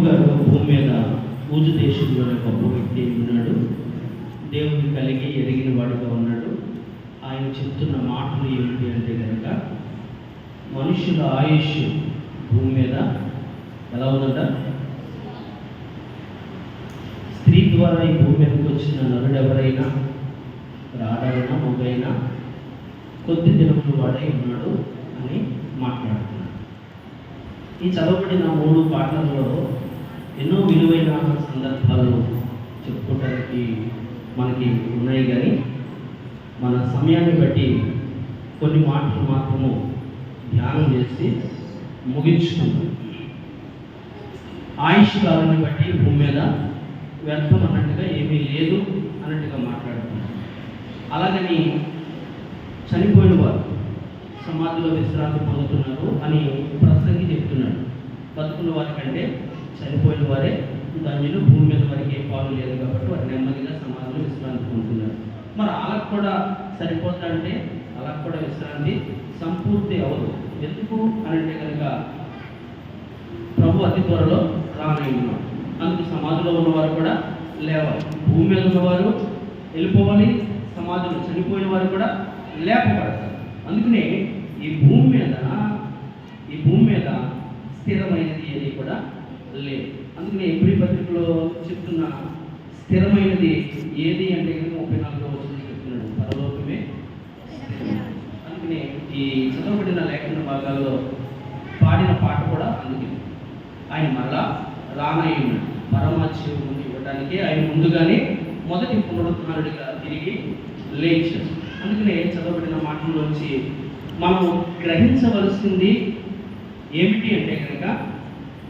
భూమి మీద పూజ దేశంలోని గొప్ప వ్యక్తి ఉన్నాడు. దేవుని కలిగి ఎరిగిన వాడుగా ఉన్నాడు. ఆయన చెప్తున్న మాటలు ఏమిటి అంటే కనుక మనుషుల ఆయుష్ భూమి మీద ఎలా ఉందంట? స్త్రీ ద్వారా ఈ భూమి మీదకి వచ్చిన నరుడు ఎవరైనా రాడైనా మొగైనా కొద్ది దినములు వాడై ఉన్నాడు అని మాట్లాడుతున్నాడు. ఈ చదవబడిన మూడు పాటలలో ఎన్నో విలువైన సందర్భాలు చెప్పుకోవడానికి మనకి ఉన్నాయి కానీ మన సమయాన్ని బట్టి కొన్ని మాటలు మాత్రము ధ్యానం చేసి ముగించుకుందాం. ఆయుష్ కాలాన్ని బట్టి భూమి మీద వ్యర్థం అన్నట్టుగా ఏమీ లేదు అన్నట్టుగా మాట్లాడుతున్నాం. అలాగని చనిపోయిన వారు సమాధిలో విశ్రాంతి పొందుతున్నారు అని ప్రసంగి చెప్తున్నాడు. బతుకున్న వారి కంటే చనిపోయిన వారే ధన్యులు భూమి మీద వారికి ఏ పాలు లేదు కాబట్టి వారు నెమ్మదిగా సమాజంలో విశ్రాంతి పొందుతున్నారు మరి అలా కూడా సరిపోతుందంటే అలా కూడా విశ్రాంతి సంపూర్తి అవ్వదు. ఎందుకు అని అంటే కనుక ప్రభు అతి త్వరలో రానయ్యున్నాడు అందుకు సమాధిలో ఉన్నవారు కూడా లేవాలి. భూమి మీద ఉన్నవారు వెళ్ళిపోవాలి సమాజంలో చనిపోయిన వారు కూడా లేపబడతారు. అందుకనే ఈ భూమి మీద ఈ భూమి మీద స్థిరమైనది ఏది కూడా లేదు. అందుకనే ఎప్పుడు పత్రికలో చెప్తున్న స్థిరమైనది ఏది అంటే ముప్పై నాలుగో వచ్చింది చెప్తున్నాడు. పరలోకమే. అందుకనే ఈ చదవబడిన లేఖన భాగాల్లో పాడిన పాట కూడా అందుకే. ఆయన మరలా రానయ్యున్నాడు పరమాత్మ ఇవ్వడానికి ఆయన ముందుగానే మొదటి పునరుద్ధారుడిగా తిరిగి లేచారు అందుకనే చదవబడిన మాటల్లోంచి మనం గ్రహించవలసింది ఏమిటి అంటే కనుక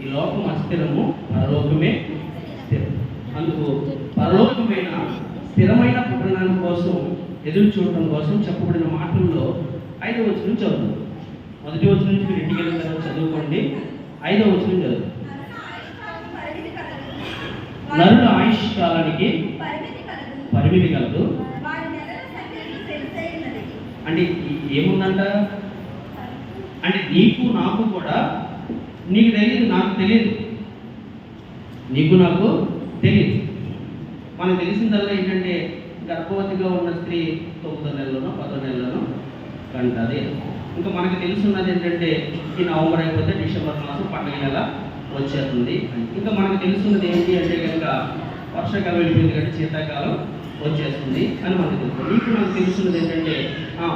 ఈ లోకం అస్థిరము పరలోకమే స్థిరం. అందుకు పరలోకమైన స్థిరమైన పట్టణాల కోసం ఎదురు చూడటం కోసం చెప్పబడిన మాటల్లో ఐదవ వచనం చదువు మొదటి వచ్చి నుంచి మీరు ఇంటికి వెళ్ళిన తర్వాత చదువుకోండి. ఐదవ వచనం చదువు నరుల ఆయుష్ కాలానికి పరిమితి కలదు. అంటే ఏముందంట? అంటే నీకు నాకు కూడా నీకు తెలియదు నాకు తెలియదు నీకు నాకు తెలియదు మనకు తెలిసిందల్లా ఏంటంటే గర్భవతిగా ఉన్న స్త్రీ తొమ్మిదో నెలలోనో పదో నెలలోనో కంటది. ఇంకా మనకు తెలుసున్నది ఏంటంటే ఈ నవంబర్ అయిపోతే డిసెంబర్ మాసం పండుగ నెల వచ్చేస్తుంది. ఇంకా మనకు తెలుసున్నది ఏంటి అంటే కనుక వర్షాకాలం వెళ్ళిపోయింది కంటే శీతాకాలం వచ్చేస్తుంది అని మనకు తెలుస్తుంది ఇప్పుడు మనకు తెలుస్తున్నది ఏంటంటే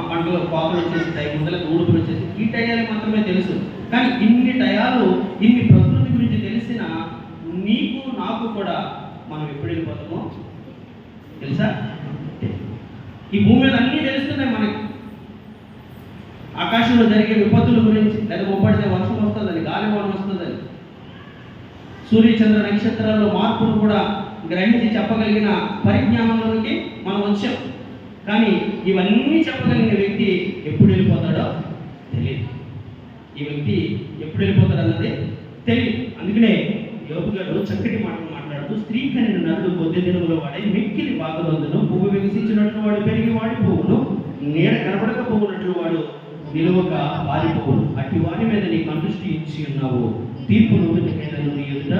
పంటలో పాపలు వచ్చేసి టైం ముందర ఊడుపులు వచ్చేసి ఈ టయాలు మాత్రమే తెలుసు. కానీ ఇన్ని టయాలు ఇన్ని ప్రకృతి గురించి తెలిసిన నీకు నాకు కూడా మనం ఎప్పుడు వెళ్ళిపోతామో తెలుసా? ఈ భూమి మీద అన్నీ తెలుస్తున్నాయి మనకి. ఆకాశంలో జరిగే విపత్తుల గురించి లేదా ముప్పడితే వర్షం వస్తుందని గాలివానం వస్తుందని సూర్యచంద్ర నక్షత్రాల్లో మార్పును కూడా గ్రహించి చెప్పగలిగిన పరిజ్ఞానంలోనికి మనం వచ్చాం. కానీ ఇవన్నీ చెప్పగలిగిన వ్యక్తి ఎప్పుడు వెళ్ళిపోతాడో తెలియదు. ఈ వ్యక్తి ఎప్పుడు వెళ్ళిపోతాడు అన్నది తెలియదు. అందుకనే యోగు గారు చక్కటి మాటలు మాట్లాడుతూ స్త్రీ కనిన నరుడు కొద్ది దినముల వాడే మిక్కిలి బాగలందును పువ్వు వికసించినట్లు వాడు పెరిగి వాడి పువ్వును నీడ కనబడకపోవునట్లు వాడు నిలువక వారిపోవును అట్టి వారి మీద నీ కనుష్టి ఇచ్చి ఉన్నావు. తీర్పు నూతికైన నీ ఎదుట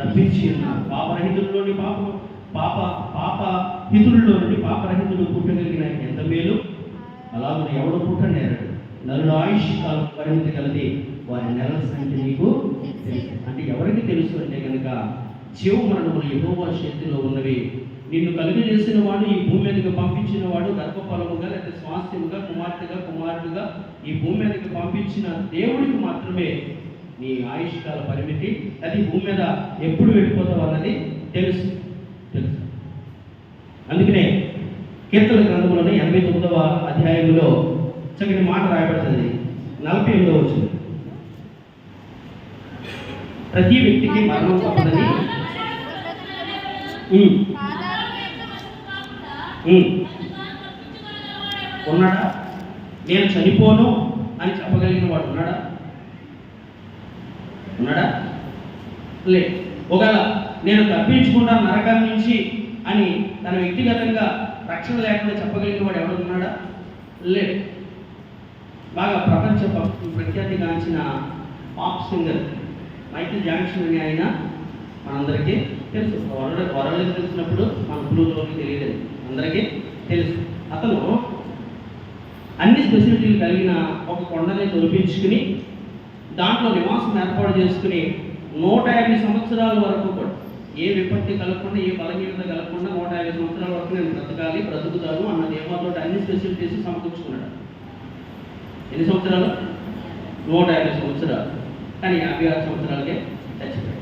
రప్పించి ఉన్నావు. పాప పాప హితుల్లో నుండి పాపరహితులు పుట్టగలిగిన ఎంత మేలు? అలాగే ఎవడు పుట్టనేరడు నరుడు ఆయుష్ కాలం పరిమితి కలిగి వారి నెలల సంఖ్య నీకు తెలుసు. అంటే ఎవరికి తెలుసు అంటే కనుక జీవ మరణములు యహోవా చేతిలో ఉన్నవి. నిన్ను కలుగజేసిన వాడు ఈ భూమి మీదకి పంపించిన వాడు గర్భఫలముగా లేదా స్వాస్థ్యముగా కుమార్తెగా కుమారుడుగా ఈ భూమి మీదకి పంపించిన దేవుడికి మాత్రమే నీ ఆయుష్కాల పరిమితి. అది భూమి మీద ఎప్పుడు వెళ్ళిపోతావు అన్నది తెలుసు. తెలుసు. అందుకనే కీర్తన గ్రంథంలోని ఎనభై తొమ్మిదవ అధ్యాయంలో చక్కటి మాట రాయబడుతుంది. నలభై ఎనిమిదవ వచ్చింది ప్రతి వ్యక్తికి మరణం తప్పదని. ఉన్నాడా? నేను చనిపోను అని చెప్పగలిగిన వాడు ఉన్నాడా? ఉన్నాడా? లే ఒకవేళ నేను తప్పించుకుంటా నరకం నుంచి అని తన వ్యక్తిగతంగా రక్షణ లేకుండా చెప్పగలిగిన వాడు ఎవడున్నాడా ఉన్నాడా? బాగా ప్రపంచ ప్రఖ్యాతి ప్రఖ్యాతిగాంచిన పాప్ సింగర్ మైకిల్ జాక్సన్ అని ఆయన మనందరికీ తెలుసు. వరల్డ్ తెలిసినప్పుడు మన బ్లూలోకి తెలియలేదు. అందరికీ తెలుసు. అతను అన్ని ఫెసిలిటీలు కలిగిన ఒక కొండని తొలిపించుకుని దాంట్లో నివాసం ఏర్పాటు చేసుకుని నూట యాభై సంవత్సరాల వరకు కూడా ఏ విపత్తి కలగకుండా ఏ బలహీనత కలగకుండా నూట యాభై సంవత్సరాల వరకు నేను బ్రతకాలి బ్రతుకుతాను అన్న దేవతో అన్ని ఫెసిలిటీస్ సమకూర్చుకున్నాడు. ఎన్ని సంవత్సరాలు? నూట యాభై సంవత్సరాలు. కానీ యాభై ఆరు సంవత్సరాలకే చచ్చిపోయాడు.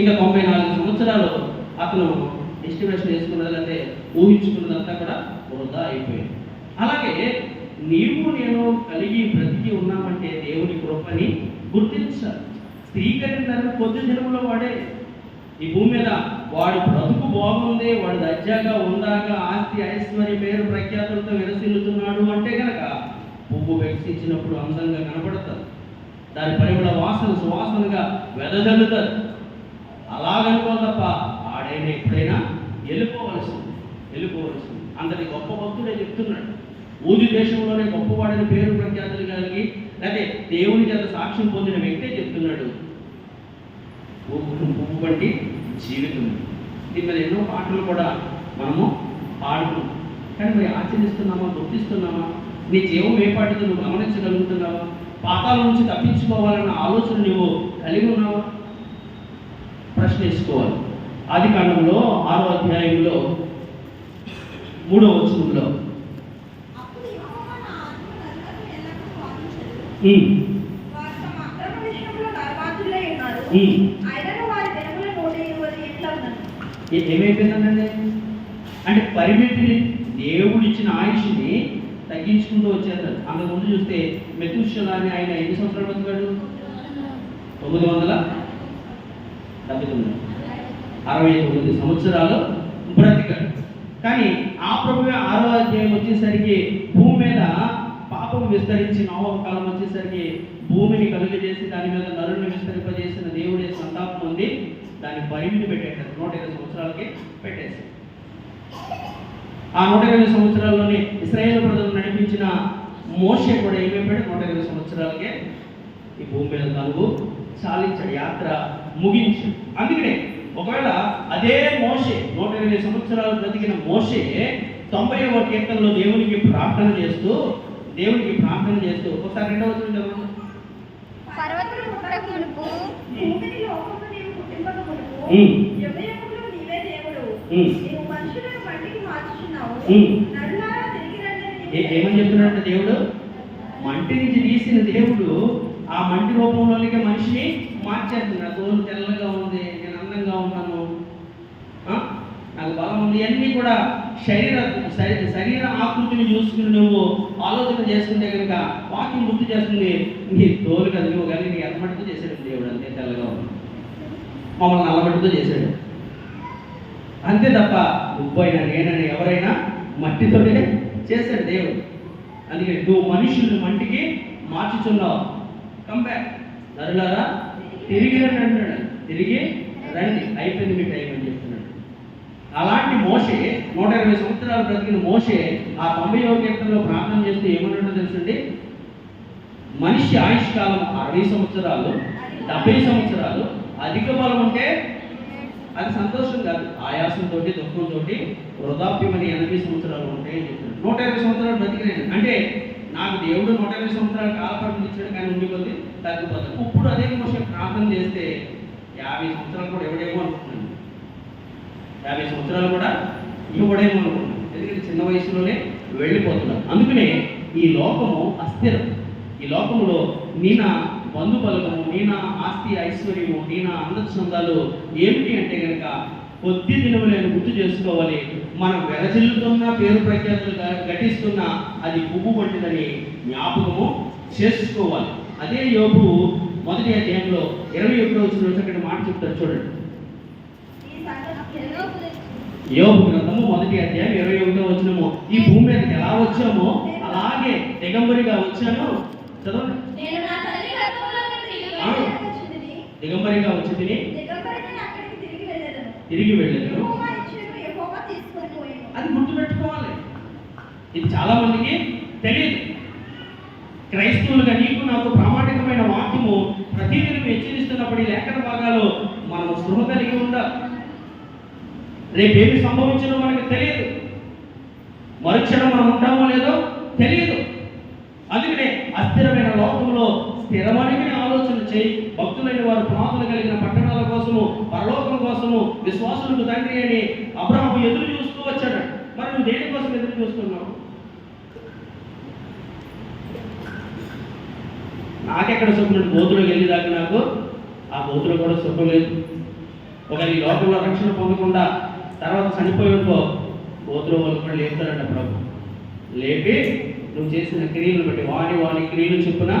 ఇంకా తొంభై నాలుగు సంవత్సరాలు అతను ఎస్టిమేషన్ వేసుకున్నదంటే ఊహించుకున్నదంతా కూడా వృధా అయిపోయింది. అలాగే నీవు నేను కలిగి బ్రతికి ఉన్నామంటే దేవుని కృపని గుర్తించాలి స్త్రీ కొద్ది జన్మలో వాడే ఈ భూమి మీద వాడు బ్రతుకు బాగుంది వాడు దర్జాగా ఉందాక ఆస్తి ఐశ్వర్య పేరు ప్రఖ్యాతులతో విరసిల్లుతున్నాడు అంటే కనుక పువ్వు వికసించినప్పుడు అందంగా కనపడతారు. దాని పరిమళ వాసన సువాసనగా వెదజల్లుతారు. అలాగనుకో తప్ప ఆడైనా ఎప్పుడైనా వెళ్ళిపోవలసింది వెళ్ళిపోవలసింది అంతటి గొప్ప భక్తుడే చెప్తున్నాడు. ఊజు దేశంలోనే గొప్పవాడని పేరు ప్రఖ్యాతులు కలిగి లేకపోతే దేవుని చేత సాక్ష్యం పొందిన వ్యక్తే చెప్తున్నాడు. పువ్వు పువ్వు వంటి జీవితం దీని ఎన్నో పాటలు కూడా మనము పాడుతున్నాం. కానీ మరి ఆచరిస్తున్నామా గుర్తిస్తున్నామా? నీ జీవం ఏ పాటితో నువ్వు గమనించగలుగుతున్నావా? పాతాల నుంచి తప్పించుకోవాలన్న ఆలోచన నువ్వు కలిగి ఉన్నావా? ప్రశ్న వేసుకోవాలి. ఆది కాండంలో ఆరో అధ్యాయంలో మూడో వచనంలో. అప్పుడు ఏమైపోయిందండి? అంటే పరిమితిని దేవుడు ఇచ్చిన ఆయుష్ని తగ్గించుకుంటూ వచ్చేస్తారు. అంతకుముందు చూస్తే మెతుషల అని ఆయన ఎన్ని సంవత్సరాలు బతికాడు తొమ్మిది వందల డెబ్బై తొమ్మిది. అరవై తొమ్మిది సంవత్సరాలు బ్రతికాడు. కానీ ఆ ప్రభువే ఆరో అధ్యాయం వచ్చేసరికి భూమి మీద పాపం విస్తరించి నోవ కాలం వచ్చేసరికి భూమిని కలుగజేసి దాని మీద నరుని విస్తరింపజేసిన దేవుడే సంతాపం ఉంది దాని పరిమితి పెట్టేశారు. నూట ఇరవై సంవత్సరాలకి పెట్టేశారు. ఆ నూట ఇరవై సంవత్సరాల్లోనే ఇస్రాయేల్ ప్రజలు నడిపించిన మోషే కూడా ఏమైపోయాడు నూట ఇరవై సంవత్సరాలకే ఈ భూమి మీద తనువు చాలించాడు యాత్ర ముగించాడు. అందుకనే ఒకవేళ అదే మోషే నూట ఇరవై సంవత్సరాలు బ్రతికిన మోషే తొంభైవ కీర్తనలో దేవునికి ప్రార్థన చేస్తూ దేవునికి ప్రార్థన చేస్తూ ఒకసారి రెండవ వచనం ఏమని చెప్తున్నాడంటే దేవుడు? మంటి నుంచి తీసిన దేవుడు ఆ మంటి రూపంలోనికి మనిషిని మార్చేస్తున్నాడు. తోలు తెల్లగా ఉంది నేను అందంగా ఉన్నాను? నాకు బలం ఉంది. ఇవన్నీ కూడా శరీర శరీ- శరీర ఆకృతిని చూసుకుని నువ్వు ఆలోచన చేసుకుంటే కనుక వాక్యం గుర్తు చేస్తుంది. నీ తోలు కదా నువ్వు కానీ నీ ఎర్రమట్టితో చేశాడు దేవుడు. అంతే తెల్లగా ఉంది. మమ్మల్ని నల్లమట్టితో చేశాడు. అంతే తప్ప నువ్వైనా నేనైనా ఎవరైనా మట్టితోనే చేశాడు దేవుడు. అందుకే నువ్వు మనుషుల్ని మంటికి మార్చుచున్నావు. కమ్ నరులారా తిరిగి రండి అంటున్నాడు. తిరిగి రండి. అయిపోయింది మీ టైం అని చెప్తున్నాడు. అలాంటి మోషే నూట ఇరవై సంవత్సరాలు బ్రతికిన మోషే ఆ తొంభై కీర్తనలో ప్రార్థన చేస్తే ఏమన్నట్టు తెలుసండి? మనిషి ఆయుష్కాలం అరవై సంవత్సరాలు డెబ్బై సంవత్సరాలు అధిక బలం ఉంటే అది సంతోషం కాదు. ఆయాసంతో దుఃఖంతో వృధాప్యమని ఎనభై సంవత్సరాలు ఉంటాయని చెప్తున్నాడు నూట ఇరవై సంవత్సరాలు బతికినాను అంటే నాకు దేవుడు నూట ఇరవై సంవత్సరాలు కాలపరిమితి ఇచ్చాడు కానీ ఉండి కొద్ది తగ్గిపోతాను ఇప్పుడు అదే మోసం ప్రార్థన చేస్తే యాభై సంవత్సరాలు కూడా ఎవడేమో అనుకుంటున్నాను యాభై సంవత్సరాలు కూడా ఇవ్వడేమో అనుకుంటున్నాను ఎందుకంటే చిన్న వయసులోనే వెళ్ళిపోతున్నాను అందుకనే ఈ లోకము అస్థిరం. ఈ లోకములో నిన్న బంధు బలగము నీ నా ఆస్తి ఐశ్వర్యము నీ నా అందచందాలు ఏమిటి అంటే కనుక కొద్ది దినములను గుర్తు చేసుకోవాలి. మనం వెరజిల్లుతున్న పేరు ప్రఖ్యాతులు ఘటిస్తున్న అది పువ్వు వంటిదని జ్ఞాపకము చేసుకోవాలి. అదే యోగు మొదటి అధ్యాయంలో ఇరవై ఒకటో వచ్చిన చక్కటి మాట చెప్తారు చూడండి. యోగు గ్రంథము మొదటి అధ్యాయం ఇరవై ఒకటో వచ్చినము ఈ భూమి మీదకి ఎలా వచ్చామో అలాగే దిగంబరిగా వచ్చాను. చదవండి. దిగంబరిగా వచ్చి తిని తిరిగి వెళ్ళాను. అది గుర్తుపెట్టుకోవాలి. ఇది చాలా మందికి తెలియదు. క్రైస్తవులుగా నీకు నాకు ప్రామాణికమైన వాక్యము ప్రతిదినం హెచ్చరిస్తున్నప్పుడు ఈ లేఖన భాగాలు మనం స్పృహ కలిగి ఉండాలి. రేపేమి సంభవించదో మనకు తెలియదు. మరుక్షణం మనం ఉంటామో లేదో తెలియదు. అందుకనే అస్థిరమైన లోకంలో స్థిరమైన చేయి భక్తులైన వారు పునాదులు కలిగిన పట్టణాల కోసము పరలోకం కోసము విశ్వాసులకు తండ్రి అని అబ్రహం ఎదురు చూస్తూ వచ్చాడు. మరి నువ్వు దేనికోసం ఎదురు చూస్తున్నావు? నాకెక్కడ సుఖం లేదు? వెళ్ళేదాకా దాకా నాకు ఆ బోతులు కూడా సుఖం లేదు. ఒక ఈ లోకంలో రక్షణ పొందకుండా తర్వాత చనిపోయి ఉండో బోతులు వాళ్ళు కూడా లేపుతాడంట ప్రభు. లేపి నువ్వు చేసిన క్రియలు బట్టి వాడి వాడి క్రియలు చెప్పున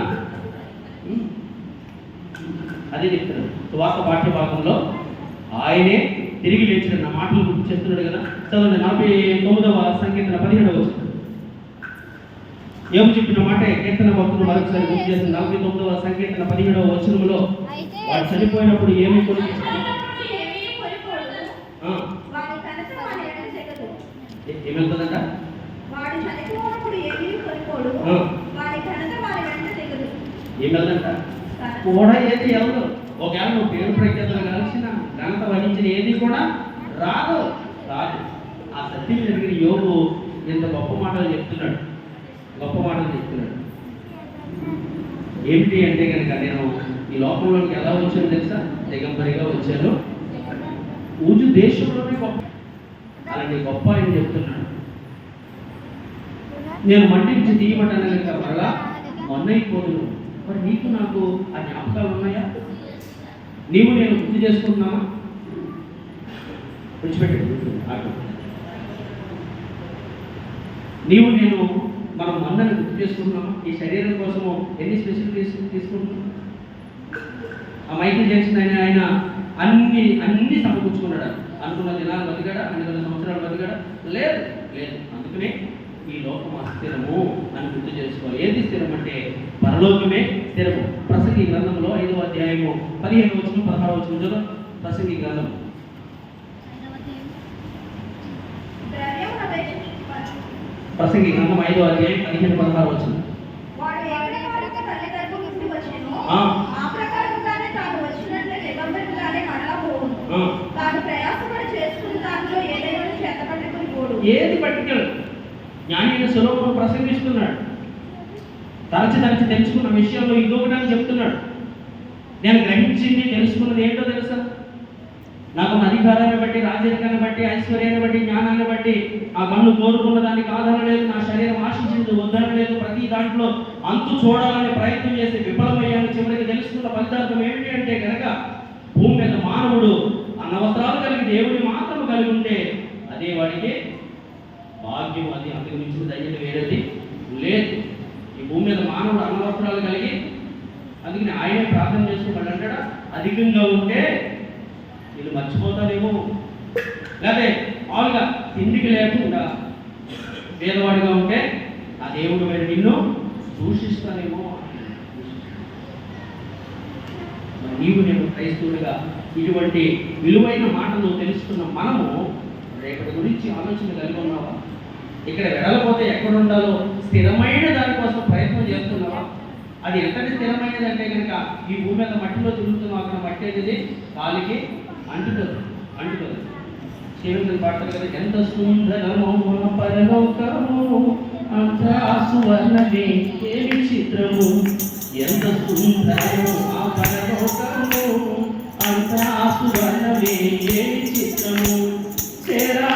అదే చెప్తున్నాడు. సువార్త పాఠ్య భాగంలో ఆయనే తిరిగి లేచిన నా మాటలు గుర్తు చేస్తున్నాడు కదా? చదవండి. నలభై తొమ్మిదవ సంకీర్తన పదిహేడవ. ఏం చెప్పిన మాట కీర్తన భక్తులు మరొకసారి గుర్తు చేసిన నలభై తొమ్మిదవ సంకీర్తన పదిహేడవ వచనంలో వాడు చనిపోయినప్పుడు ఏమి. ఏ- ఏమవుతుందంట. ఏమవుతుందంట కూడా ఏది ఎవరు? ఒకవేళ నువ్వు పేరు ప్రఖ్యాతలు కలిసిన ఘనత వహించిన ఏది కూడా రాదు. రాదు. ఆ సత్యం జరిగిన యోగు ఇంత గొప్ప మాటలు చెప్తున్నాడు. గొప్ప మాటలు చెప్తున్నాడు. ఏమిటి అంటే కనుక నేను ఈ లోకంలోకి ఎలా వచ్చాను తెలుసా? దిగంబరిగా వచ్చాను. ఊజు దేశంలోనే గొప్ప. అలాంటి గొప్ప అని చెప్తున్నాడు. నేను మండించి తీయమంటాను కనుక మరలా మొన్నైపోదును. మరి నీకు నాకు ఆ జ్ఞాపకాలు ఉన్నాయా? నీవు నేను గుర్తు చేసుకుంటున్నామా? విడిచిపెట్టండి నీవు నేను మనం మొన్నని గుర్తు చేసుకుంటున్నామా? ఈ శరీరం కోసము ఎన్ని స్పెషల్ తీసుకుంటున్నాం? ఆ మైకిల్ జాక్సన్ ఆయన ఆయన అన్ని అన్ని సమకూర్చుకున్నాడు. అనుకున్న దినాలు బతికాడా? అనుకున్న సంవత్సరాలు బతికాడా? లేదు లేదు. అందుకనే ఈ లోకం అస్థిరము అని గుర్తు చేసుకోవాలి. ఏది స్థిరం అంటే పరలోకమే స్థిరము. ప్రసంగి గ్రంథంలో ఐదవ అధ్యాయము పదిహేను వచ్చిన పదహారు వచ్చిన చదువు ప్రసంగి గ్రంథం. ప్రసంగి గ్రంథం ఐదవ అధ్యాయం పదిహేను పదహారు వచ్చిన ఏది పట్టుకెళ్ళదు జ్ఞాని సులభంగా ప్రసంగిస్తున్నాడు. తరచి తరచి తెలుసుకున్న విషయంలో ఇంకొకటి చెప్తున్నాడు. నేను గ్రహించింది తెలుసుకున్నది ఏంటో తెలుసా? నాకు అధికారాన్ని బట్టి రాజరికాన్ని బట్టి ఐశ్వర్యాన్ని బట్టి జ్ఞానాన్ని బట్టి ఆ కన్ను కోరుకున్న దానికి ఆధారం లేదు నా శరీరం ఆశించింది వద్దడం లేదు ప్రతి దాంట్లో అంతు చూడాలని ప్రయత్నం చేసి విఫలమయ్యాను. చివరికి తెలుసుకున్న ఫలితార్థం ఏమిటి అంటే కనుక భూమి మీద మానవుడు అనవసరాలు కలిగి దేవుడిని మాత్రం కలిగి ఉంటే అదే వాడికి భాగ్యం అది అంతకు మించిన దయ్యత వేరేది లేదు. ఈ భూమి మీద మానవుడు అనవసరాలు కలిగి అందుకని ఆయన ప్రార్థన చేసుకోమని అంటాడా? అధికంగా ఉంటే వీళ్ళు మర్చిపోతారేమో. లేకపోతే మామూలుగా తిండికి లేకుండా పేదవాడిగా ఉంటే ఆ దేవుడు మరి నిన్ను దూషిస్తానేమో నీవు నేను క్రైస్తవుడిగా ఇటువంటి విలువైన మాటలు తెలుసుకున్న మనము రేపటి గురించి ఆలోచన కలిగి ఉన్నావా? ఇక్కడ వెళ్ళకపోతే ఎక్కడ ఉండాలో స్థిరమైన దానికోసం ప్రయత్నం చేస్తున్నావా? అది ఎంతటి స్థిరమైనది అంటే కనుక ఈ భూమి మీద మట్టిలో తిరుగుతున్నావు అక్కడ మట్టి అనేది కాలికి అంటుతుంది అంటుతుంది. శ్రీమంతులు పాడతారు కదా ఎంత సుందరమో మన పరలోకము అంత సువర్ణమే ఏ విచిత్రము. ఎంత సుందరమో ఆ పరలోకము అంత సువర్ణమే ఏ విచిత్రము. చేరా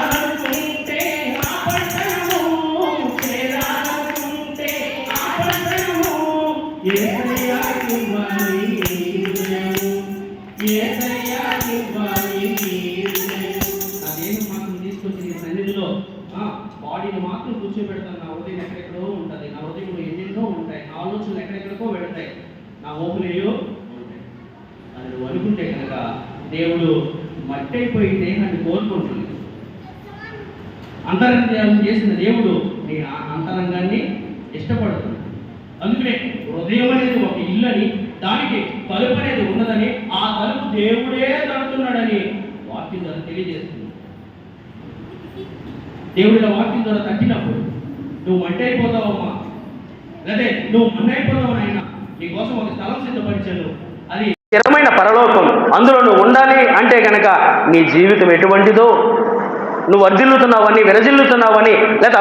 అదేమి మాత్రం తీసుకొచ్చి నీ సన్నిధిలో బాడీని మాత్రం కూర్చోబెడతాను. నా హృదయం ఎక్కడెక్కడో ఉంటుంది. నా ఉదయం ఎన్నెన్నో ఉంటాయి. నా ఆలోచనలు ఎక్కడెక్కడికో వెళ్తాయి నా ఊపులేయో ఉంటాయి. అది నువ్వు అనుకుంటే కనుక దేవుడు మట్టి అయిపోయి దేహాన్ని కోరుకుంటుంది అంతరంగం చేసిన దేవుడు నీ ఆ అంతరంగాన్ని ఇష్టపడుతుంది అందుకనే హృదయం అనేది ఒక ఇల్లని దానికి తలుపు అనేది ఉన్నదని ఆ తలుపు దేవుడే తడుతున్నాడని వాక్యం ద్వారా తెలియజేస్తుంది. దేవుడిలో వాక్యం ద్వారా తట్టినప్పుడు నువ్వు మట్టి అయిపోతావమ్మా లేదే నువ్వు మన్నైపోతావు నాయన. నీకోసం ఒక స్థలం సిద్ధపరిచాను. అది స్థిరమైన పరలోకం. అందులో నువ్వు ఉండాలి అంటే కనుక నీ జీవితం ఎటువంటిదో? నువ్వు వర్ధిల్లుతున్నావని విరజిల్లుతున్నావని లేదా